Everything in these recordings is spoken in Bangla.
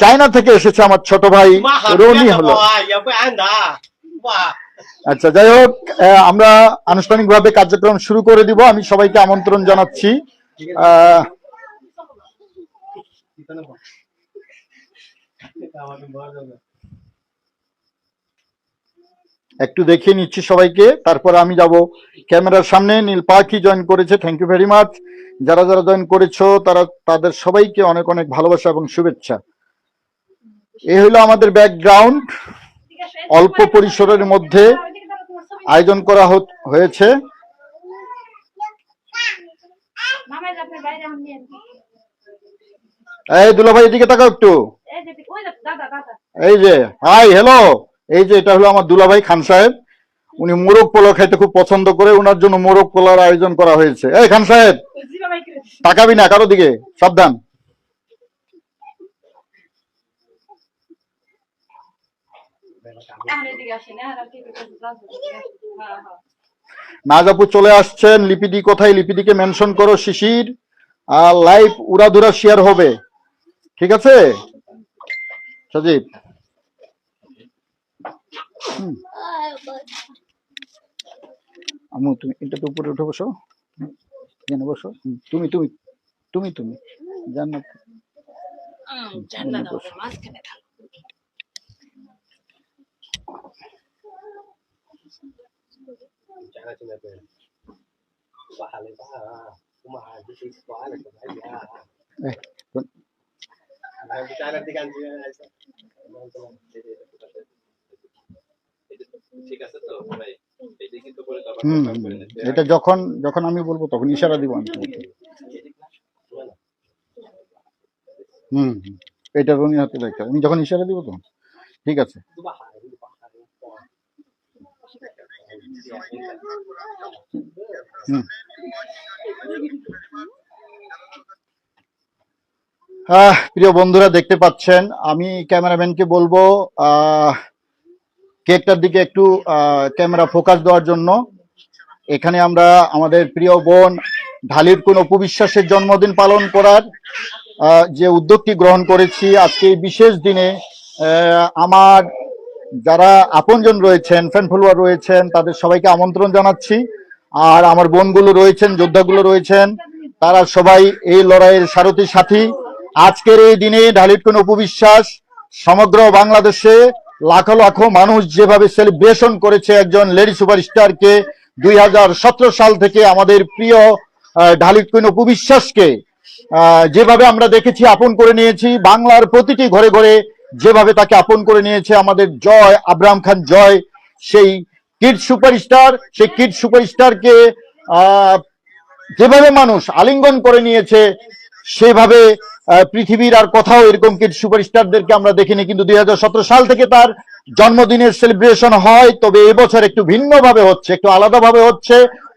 চায়না থেকে এসেছে আমার ছোট ভাই রনি হলো। আচ্ছা যাই হোক আমরা আনুষ্ঠানিকভাবে কার্যক্রম শুরু করে দিব। আমি সবাইকে আমন্ত্রণ জানাচ্ছি। একটু দেখিয়ে নিচ্ছি সবাইকে। তারপর আমি যাব ক্যামেরার সামনে। নীল পাখি জয়েন করেছে থ্যাংক ইউ ভেরি মাচ যারা যারা জয়েন করেছ তারা তাদের সবাইকে অনেক অনেক ভালোবাসা এবং শুভেচ্ছা। এ হলো আমাদের ব্যাকগ্রাউন্ড অল্প পরিসরের মধ্যে আয়োজন করা হয়েছে। এই দুলাভাই এদিকে তাকাও একটু। এই যে হাই হ্যালো এই যে এটা হলো আমার দুলাভাই খান সাহেব। উনি মোরগ পোলাও খাইতে খুব পছন্দ করে ওনার জন্য মোরগ পোলার আয়োজন করা হয়েছে। এই খান সাহেব তাকাবি না কারও দিকে সাবধান এখন এদিকে আসেন আর কি করতে হ্যাঁ হ্যাঁ নাজাপু চলে আসছেন লিপিডি কোথায়? লিপিডিকে মেনশন করো শিশির। আর লাইভ উড়াধুরা শেয়ার হবে। ঠিক আছে? সজীব। আমু তুমি এটাতে উপরে উঠে বসো। এখানে বসো। হুম, তুমি তুমি তুমি তুমি। জান্নাত। জান্নাত হবে মাঝখানে থাকো। jangan cina pen pahal pahal cuma di sini pahal cuma ya eh pun nah kita nanti kan cina এটা যখন যখন আমি বলব তখন ইশারা দিব আমি হুম এটা উনি হাতে লেখা উনি যখন ইশারা দিব তখন ঠিক আছে আহ, প্রিয় বন্ধুরা দেখতে পাচ্ছেন আমি ক্যামেরাম্যানকে বলব কেকটার দিকে একটু ক্যামেরা ফোকাস দেওয়ার জন্য। এখানে আমরা আমাদের প্রিয় বোন ঢালির কোন উপবিশ্বাসের জন্মদিন পালন করার যে উদ্যোগটি গ্রহণ করেছি আজকে বিশেষ দিনে আমার যারা আপনজন রয়েছেন ফ্যান ফলোয়ার রয়েছেন তাদের সবাইকে আমন্ত্রণ জানাচ্ছি। আর আমার বোনগুলো রয়েছেন যোদ্ধাগুলো রয়েছেন তারা সবাই এই লড়াইয়ের সারথী সাথী। আজকের এই দিনে ঢালির কোন উপবিশ্বাস সমগ্র বাংলাদেশে লাখো লাখো মানুষ যেভাবে সেলিব্রেশন করেছে একজন লেডি সুপারস্টারকে দুই হাজার সতেরো সাল থেকে আমাদের প্রিয় আহ, ঢালির কোন উপবিশ্বাসকে যেভাবে আমরা দেখেছি আপন করে নিয়েছি বাংলার প্রতিটি ঘরে ঘরে যেভাবে তাকে আপন করে নিয়েছে আমাদের জয় আব্রাহাম খান জয় সেই কিড সুপারস্টার সেই কিড সুপারস্টারকে যেভাবে মানুষ আলিঙ্গন করে নিয়েছে, সেভাবে পৃথিবীর আর কোথাও এরকম কিড সুপারস্টারদেরকে আমরা দেখিনি। কিন্তু দু হাজার সতেরো সাল থেকে তার জন্মদিনের সেলিব্রেশন হয়, তবে এবছর একটু ভিন্নভাবে হচ্ছে, একটু আলাদাভাবে হচ্ছে,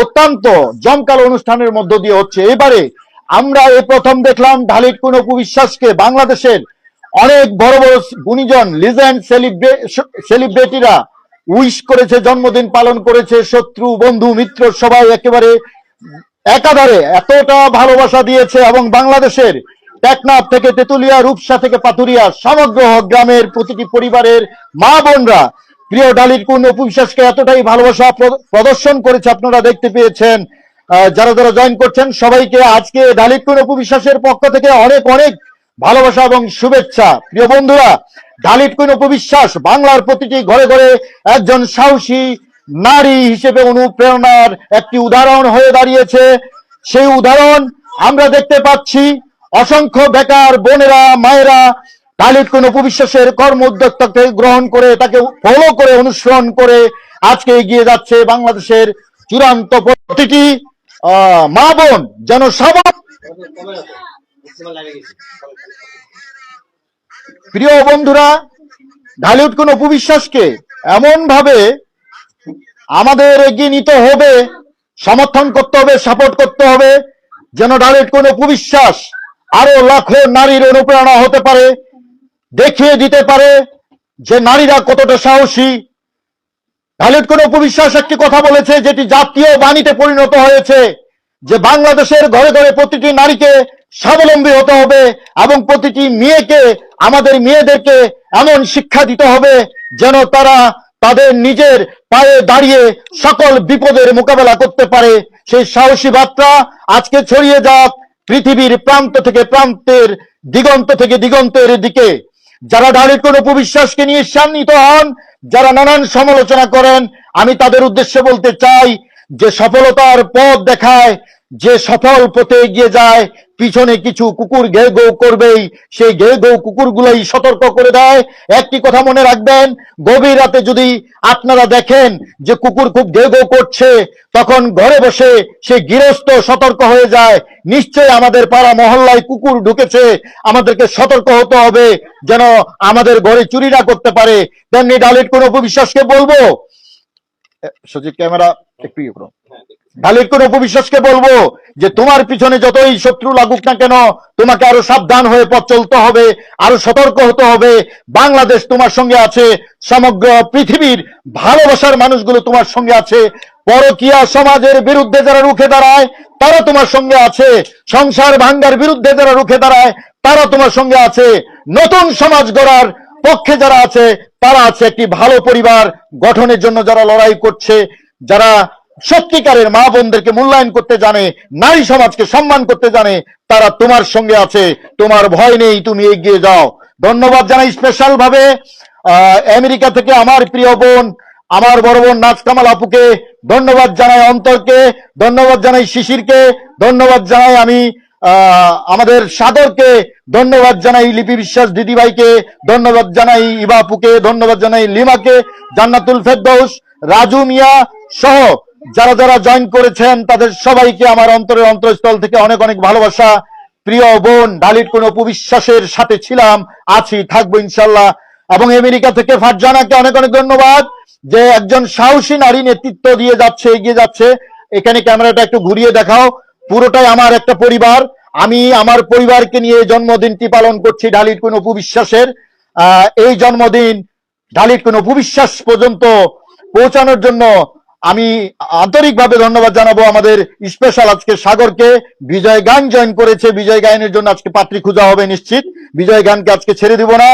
অত্যন্ত জমকাল অনুষ্ঠানের মধ্য দিয়ে হচ্ছে। এবারে আমরা এই প্রথম দেখলাম ঢালির কোন উপবিশ্বাসকে বাংলাদেশের অনেক বড় বড় গুণীজন লিজেন্ড সেলিব্রে সেলিব্রিটিরা উইশ করেছে, জন্মদিন পালন করেছে, শত্রু, বন্ধু, মিত্র সবাই একেবারে একাধারে এতটা ভালোবাসা দিয়েছে এবং বাংলাদেশের টেকনাফ থেকে তেতুলিয়া, রূপসা থেকে পাথুরিয়া, সমগ্র গ্রামের প্রতিটি পরিবারের মা বোনরা প্রিয় ডালির কোন উপবিশ্বাসকে এতটাই ভালোবাসা প্র- প্রদর্শন করেছে আপনারা দেখতে পেয়েছেন। যারা যারা জয়েন করছেন, সবাইকে আজকে ডালির কোন উপবিশ্বাসের পক্ষ থেকে অনেক অনেক ভালোবাসা এবং শুভেচ্ছা। প্রিয় বন্ধুরা ডালিট কোন উপবিশ্বাস বাংলার প্রতিটি ঘরে ঘরে একজন সাহসী নারী হিসেবে অনুপ্রেরণার একটি উদাহরণ হয়ে দাঁড়িয়েছে। সেই উদাহরণ আমরা দেখতে পাচ্ছি অসংখ্য বেকার বোনেরা, মায়েরা ডালিট কোন উপবিশ্বাসের কর্ম উদ্যোক্তাকে গ্রহণ করে, তাকে ফলো করে, অনুসরণ করে আজকে এগিয়ে যাচ্ছে বাংলাদেশের চূড়ান্ত প্রতিটি মা বোন যেন সবার প্রিয় বন্ধুরা, ঢালিউড কোন উপবিশ্বাসকে এমন ভাবে আমাদের এগিয়ে নিতে হবে, সমর্থন করতে হবে সাপোর্ট করতে হবে, যেন ঢালিউড কোন উপবিশ্বাস আরও লাখো নারীর অনুপ্রেরণা হতে পারে, দেখিয়ে দিতে পারে যে নারীরা কতটা সাহসী। ঢালিউড কোন উপবিশ্বাস একটি কথা বলেছে, যেটি জাতীয় বাণীতে পরিণত হয়েছে, যে বাংলাদেশের ঘরে ঘরে প্রতিটি নারীকে স্বাবলম্বী হতে হবে এবং প্রতিটি মেয়েকে, আমাদের মেয়েদেরকে এমন শিক্ষা দিতে হবে যেন তারা তাদের নিজের পায়ে দাঁড়িয়ে সকল বিপদের মোকাবেলা করতে পারে। সেই সাহসী বার্তা আজকে ছড়িয়ে যাক পৃথিবীর প্রান্ত থেকে প্রান্তের দিগন্ত থেকে দিগন্তের দিকে। যারা দাঁড়িয়ে কোন উপবিশ্বাসকে নিয়ে সান্নিত হন, যারা নানান সমালোচনা করেন, আমি তাদের উদ্দেশ্যে বলতে চাই যে সফলতার পথ দেখায় যে সফল পথে এগিয়ে যায়, পিছনে কিছু কুকুর ঘে গৌ করবেই, সেই ঘে গৌ কুকুরগুলোই সতর্ক করে দেয়। একটি কথা মনে রাখবেন, গভীর রাতে যদি আপনারা দেখেন যে কুকুর খুব ঘে গৌ করছে, তখন ঘরে বসে সে গৃহস্থ সতর্ক হয়ে যায়। নিশ্চয় আমাদের পাড়া মহল্লায় কুকুর ঢুকেছে, আমাদেরকে সতর্ক হতে হবে, যেন আমাদের ঘরে চুরি না করতে পারে। তেমনি ডালিট কোন উপবিশ্বাসকে বলব? সচিব ক্যামেরা, একটু ইয়ে ডালিট কোন উপবিশ্বাসকে বলব যে তোমার পিছনে যতই শত্রু লাগুক না কেন, তোমাকে আরও সাবধান হয়ে পথ চলতে হবে, আরও সতর্ক হতে হবে। বাংলাদেশ তোমার সঙ্গে আছে, সমগ্র পৃথিবীর ভালোবাসার মানুষগুলো তোমার সঙ্গে আছে। পরকিয়া সমাজের বিরুদ্ধে যারা রুখে দাঁড়ায়, তারা তোমার সঙ্গে আছে। সংসার ভাঙ্গার বিরুদ্ধে যারা রুখে দাঁড়ায়, তারা তোমার সঙ্গে আছে। নতুন সমাজ গড়ার পক্ষে যারা আছে, তারা আছে একটি ভালো পরিবার গঠনের জন্য যারা লড়াই করছে। যারা সত্যিকারের মা বোনদেরকে মূল্যায়ন করতে জানে, নারী সমাজকে সম্মান করতে জানে, তারা তোমার সঙ্গে আছে, তোমার ভয় নেই, তুমি এগিয়ে যাও। ধন্যবাদ জানাই স্পেশাল ভাবে আমেরিকা থেকে আমার প্রিয় বোন, আমার বড় বোন নাচ কামাল আপুকে। ধন্যবাদ জানাই অন্তরকে, ধন্যবাদ জানাই শিশিরকে, ধন্যবাদ জানাই আমি আমাদের সাগরকে ধন্যবাদ জানাই লিপি বিশ্বাস দিদিভাইকে, ধন্যবাদ জানাই ইবাপুকে ধন্যবাদ জানাই লিমাকে, জান্নাতুল ফেরদৌস, রাজু মিয়া সহ যারা যারা জয়েন করেছেন, তাদের সবাইকে আমার অন্তরের অন্তরস্থল থেকে অনেক অনেক ভালোবাসা। প্রিয় বোন ডালিট কোন উপবিশ্বাসের সাথে ছিলাম, আছি, থাকব ইনশাল্লাহ এবং আমেরিকা থেকে ফারজানাকে অনেক অনেক ধন্যবাদ যে একজন সাহসী নারী নেতৃত্ব দিয়ে যাচ্ছে, এগিয়ে যাচ্ছে। এখানে ক্যামেরাটা একটু ঘুরিয়ে দেখাও। পুরোটাই আমার একটা পরিবার। আমি আমার পরিবারকে নিয়ে জন্মদিনটি পালন করছি ডালিট কোন উপবিশ্বাসের এই জন্মদিন ডালিট কোন উপবিশ্বাস পর্যন্ত পৌঁছানোর জন্য আমি আন্তরিকভাবে ধন্যবাদ জানাব আমাদের স্পেশাল আজকে সাগরকে। বিজয় গান জয়েন করেছে, বিজয় গায়নের জন্য আজকে পাত্রী খোঁজা হবে নিশ্চিত। বিজয় গানকে আজকে ছেড়ে দিব না।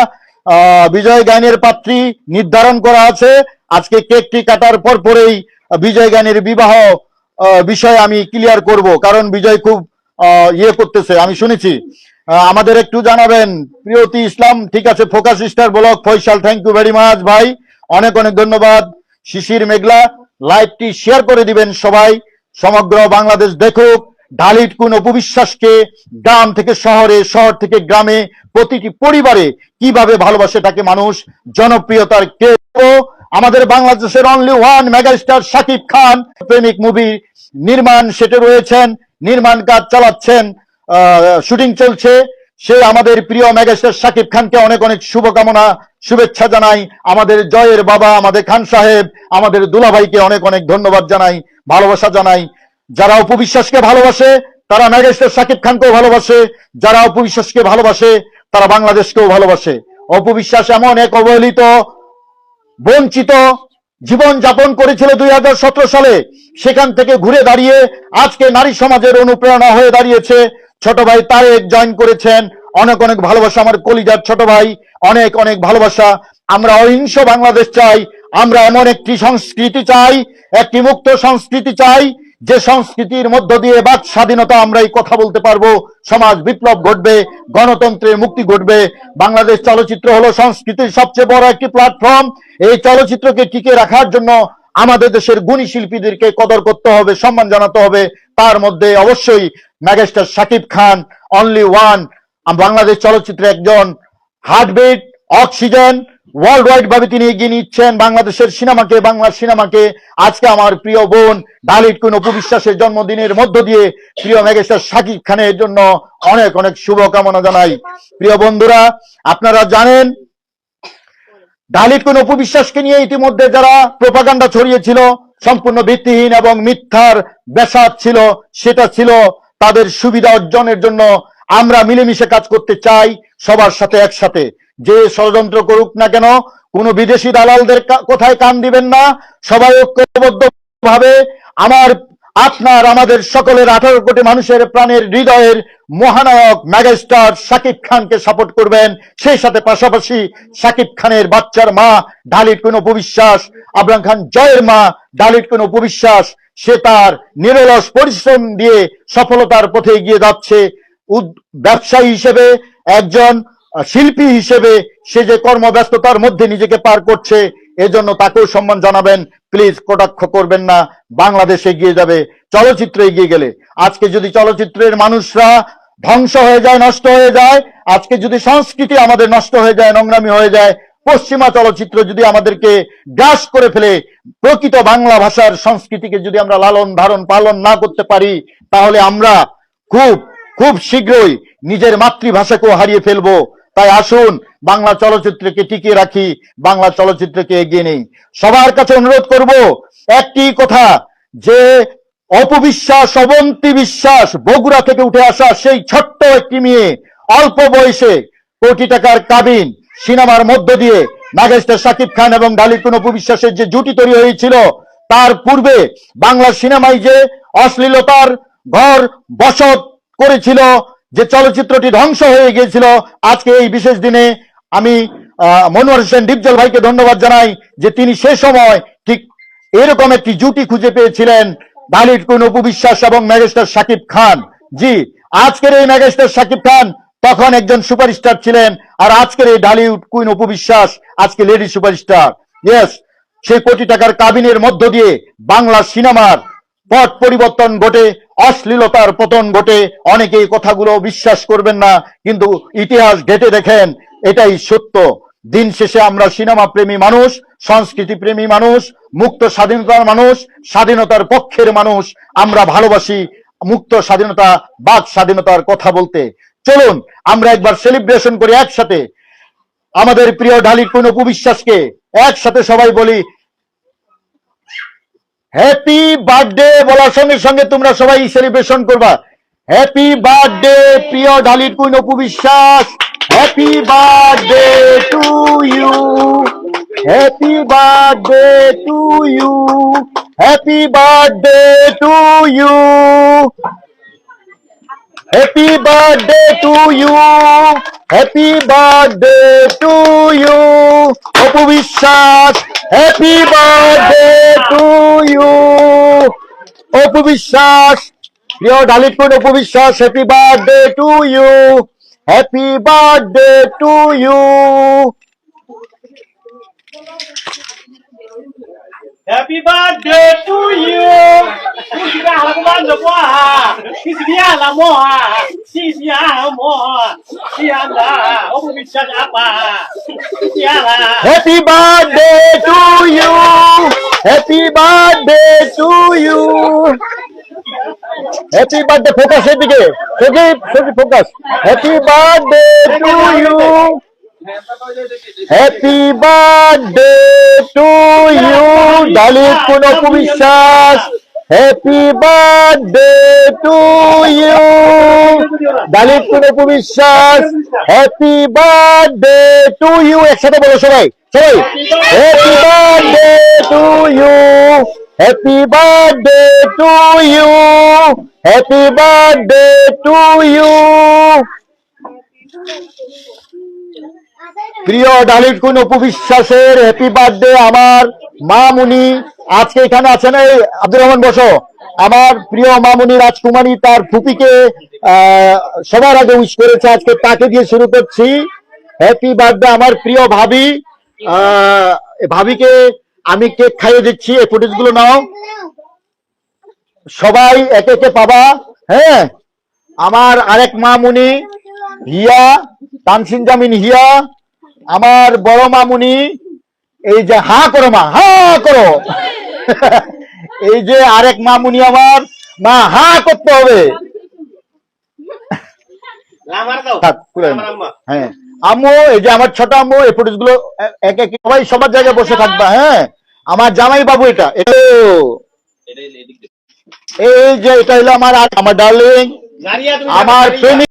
বিজয় গায়নের পাত্রী নির্ধারণ করা আছে। আজকে কেকটি কাটার পর পরেই বিজয় গানের বিবাহ বিষয়ে আমি ক্লিয়ার করব, কারণ বিজয় খুব ইয়ে করতেছে, আমি শুনেছি। আমাদের একটু জানাবেন, প্রিয়তি ইসলাম, ঠিক আছে, focus star block, Faisal thank you very much ভাই। অনেক অনেক ধন্যবাদ। শিশির মেঘলা লাইভটি শেয়ার করে দিবেন সবাই। সমগ্র বাংলাদেশ দেখুক ঢালিট কোন উপবিশ্বাসকে গ্রাম থেকে শহরে, শহর থেকে গ্রামে প্রতিটি পরিবারে কীভাবে ভালোবাসে তাকে মানুষ? জনপ্রিয়তার কে আমাদের বাংলাদেশের only one megastar Shakib Khan, প্রেমিক মুভি নির্মাণ সেটে রয়েছেন, নির্মাণ কাজ চালাচ্ছেন শুটিং চলছে। সে আমাদের প্রিয় মেগাস্টার শাকিব খানকে অনেক অনেক শুভকামনা, শুভেচ্ছা জানাই। আমাদের জয়ের বাবা, আমাদের খান সাহেব, আমাদের দুলাভাইকে অনেক অনেক ধন্যবাদ জানাই, ভালোবাসা জানাই। যারা উপবিশ্বাসকে ভালোবাসে, তারা মেগাস্টার শাকিব খানকেও ভালোবাসে। যারা উপবিশ্বাসকে ভালোবাসে, তারা বাংলাদেশকেও ভালোবাসে। অপবিশ্বাস এমন এক অবহেলিত, বঞ্চিত জীবন যাপন করেছিল দুই হাজার সতেরো সালে। সেখান থেকে ঘুরে দাঁড়িয়ে আজকে নারী সমাজের অনুপ্রেরণা হয়ে দাঁড়িয়েছে। ছোট ভাই তারেক জয়েন করেছেন। অনেক অনেক ভালোবাসা আমার কলিজার ছোট ভাই। অনেক অনেক ভালোবাসা। আমরা অহিংস বাংলাদেশ চাই। আমরা এমন একটি সংস্কৃতি চাই, একটি মুক্ত সংস্কৃতি চাই, যে সংস্কৃতির মধ্য দিয়ে বাক স্বাধীনতা আমরা এই কথা বলতে পারব। সমাজ বিপ্লব ঘটবে, গণতন্ত্রের মুক্তি ঘটবে। বাংলাদেশ চলচ্চিত্র হলো সংস্কৃতির সবচেয়ে বড় একটি প্ল্যাটফর্ম এই চলচ্চিত্রকে টিকে রাখার জন্য আমাদের দেশের গুণী শিল্পীদেরকে কদর করতে হবে, সম্মান জানাতে হবে। তার মধ্যে অবশ্যই megastar Shakib Khan only one Bangladesh চলচ্চিত্রে একজন হার্টবিট অক্সিজেন ওয়ার্ল্ড ওয়াইড ভাবে তিনি এগিয়ে নিচ্ছেন বাংলাদেশের সিনেমাকে, বাংলার সিনেমাকে। আজকে আমার প্রিয় বোন ডালিট কোন উপবিশ্বাসের জন্মদিনের মধ্য দিয়ে প্রিয় মেগেস্টার শাকিব খানের জন্য অনেক অনেক শুভকামনা জানাই। প্রিয় বন্ধুরা, আপনারা জানেন ডালিট কোন উপবিশ্বাসকে নিয়ে ইতিমধ্যে যারা প্রপাগান্ডা ছড়িয়েছিল, সম্পূর্ণ ভিত্তিহীন এবং মিথ্যার বেসাদ ছিল, সেটা ছিল তাদের সুবিধা অর্জনের জন্য আমরা মিলেমিশে কাজ করতে চাই সবার সাথে একসাথে। যে ষড়যন্ত্র করুক না কেন, কোন বিদেশি দালালদের কোথায় কান দিবেন না? সবাই ঐক্যবদ্ধ ভাবে আমার আপনার আমাদের সকলের আঠারো কোটি মানুষের প্রাণের হৃদয়ের মহানায়ক ম্যাগাস্টার শাকিব খানকে সাপোর্ট করবেন। সেই সাথে পাশাপাশি শাকিব খানের বাচ্চার মা ডালিট কোন উপবিশ্বাস, আবরাম খান জয়ের মা ডালিট কোন উপবিশ্বাস, সে তার নিরলস পরিশ্রম দিয়ে সফলতার পথে এগিয়ে যাচ্ছে। ব্যবসায়ী হিসেবে একজন শিল্পী হিসেবে সে যে কর্মব্যস্ততার মধ্যে নিজেকে পার করছে এজন্য তাকেও সম্মান জানাবেন। প্লিজ কটাক্ষ করবেন না, বাংলাদেশ এগিয়ে যাবে, চলচ্চিত্র এগিয়ে গেলে। আজকে যদি চলচ্চিত্রের মানুষরা ধ্বংস হয়ে যায়, নষ্ট হয়ে যায়, আজকে যদি সংস্কৃতি আমাদের নষ্ট হয়ে যায়, নোংরামি হয়ে যায়, পশ্চিমা চলচ্চিত্র যদি আমাদেরকে গ্রাস করে ফেলে, প্রকৃত বাংলা ভাষার সংস্কৃতিকে যদি আমরা লালন ধারণ পালন না করতে পারি, তাহলে আমরা খুব খুব শীঘ্রই নিজের মাতৃভাষাকেও হারিয়ে ফেলব। তাই আসুন বাংলা চলচ্চিত্রকে টিকিয়ে রাখি, বাংলা চলচ্চিত্রকে এগিয়ে নেই। সবার কাছে অনুরোধ করব, একটি কথা, যে অপবিশ্বাস, অবন্তী বিশ্বাস বগুড়া থেকে উঠে আসা সেই ছোট্ট একটি মেয়ে অল্প বয়সে কোটি টাকার কাবিন সিনেমার মধ্য দিয়ে নাগেস্টার শাকিব খান এবং ডালির কোন যে জুটি তৈরি হয়েছিল, তার পূর্বে বাংলা সিনেমায় যে অশ্লীলতার ঘর বসত করেছিল যে চলচ্চিত্রটি ধ্বংস হয়ে গিয়েছিল, আজকে এই বিশেষ দিনে আমি মনোয়ার হোসেন ডিপজল ভাইকে ধন্যবাদ জানাই যে তিনি সে সময় ঠিক এরকম একটি জুটি খুঁজে পেয়েছিলেন ডালিট কোন উপবিশ্বাস এবং ম্যাগেস্টার শাকিব খান। জি, আজকের এই ম্যাগেস্টার শাকিব খান তখন একজন সুপারস্টার ছিলেন আর আজকের এই ডালিউড কুইন উপবিশ্বাস আজকে লেডি সুপারস্টার। ইয়েস সেই কোটি টাকার কাবিনের মধ্য দিয়ে বাংলা সিনেমার পট পরিবর্তন ঘটে, অশ্লীলতার পতন ঘটে। অনেকে কথাগুলো বিশ্বাস করবেন না, কিন্তু ইতিহাস ঘেটে দেখেন, এটাই সত্য। দিন শেষে আমরা সিনেমা প্রেমী মানুষ সংস্কৃতি প্রেমী মানুষ, মুক্ত স্বাধীনতার মানুষ, স্বাধীনতার পক্ষের মানুষ। আমরা ভালোবাসি মুক্ত স্বাধীনতা, বাক স্বাধীনতার কথা বলতে। চলুন, আমরা একবার সেলিব্রেশন করি একসাথে। আমাদের প্রিয় ঢালির কোন উপবিশ্বাসকে একসাথে সবাই বলি হ্যাপি বার্থডে বলার সঙ্গে সঙ্গে তোমরা সবাই সেলিব্রেশন করবা। হ্যাপি বার্থডে প্রিয় ঢালির queen Apu Biswas. Happy birthday to you happy birthday to you happy birthday to you happy birthday to you happy birthday to you Apu Biswas happy birthday to you Apu Biswas প্রিয় ডালিটপুর Apu Biswas happy birthday to you happy birthday to you Happy birthday to you. Kisi dia la kumanda kwa. Kisi dia la mo. Kisi dia mo. Sianda. Opo bicara apa? Kisi dia la. Happy birthday to you happy birthday to you happy birthday focus এদিকে Sajib Sajib focus happy birthday to you happy birthday to you ডালিত কোন Biswas happy birthday to you ডালিত কোন Biswas happy birthday to you একসাথে বলো সবাই সবাই happy birthday to you happy birthday to you happy birthday to you প্রিয় ডালিট কুন উপবিশ্বাসের হ্যাপি বার্থডে আমার মা মুনি আজকে এখানে আছেন এই আব্দুর রহমান বসো। আমার প্রিয় মামুনি রাজকুমারী তার ফুপিকে সবার আগে উইশ করেছে আজকে তাকে দিয়ে শুরু করছি। হ্যাপি বার্থডে আমার প্রিয় ভাবি। ভাবিকে আমি কেক খাইয়ে দিচ্ছি, এই ফুটেজগুলো নাও। সবাই একে একে পাবা। হ্যাঁ আমার আরেক মামুনি হিয়া, তানসিন জামিন হিয়া, আমার বড় মামুনি এই যে হা করো মা হা করো। এই যে আরেক মামুনি আমার মা হা করতে হবে. হ্যাঁ। আম্মু এই যে আমার ছোট আম্মু এই ফুটেজগুলো এক এক সবাই সবার জায়গায় বসে থাকবা হ্যাঁ। আমার জামাই বাবু এটা এটা এই যে এটা হলো আমার আমার ডার্লিং আমার প্রেমিক।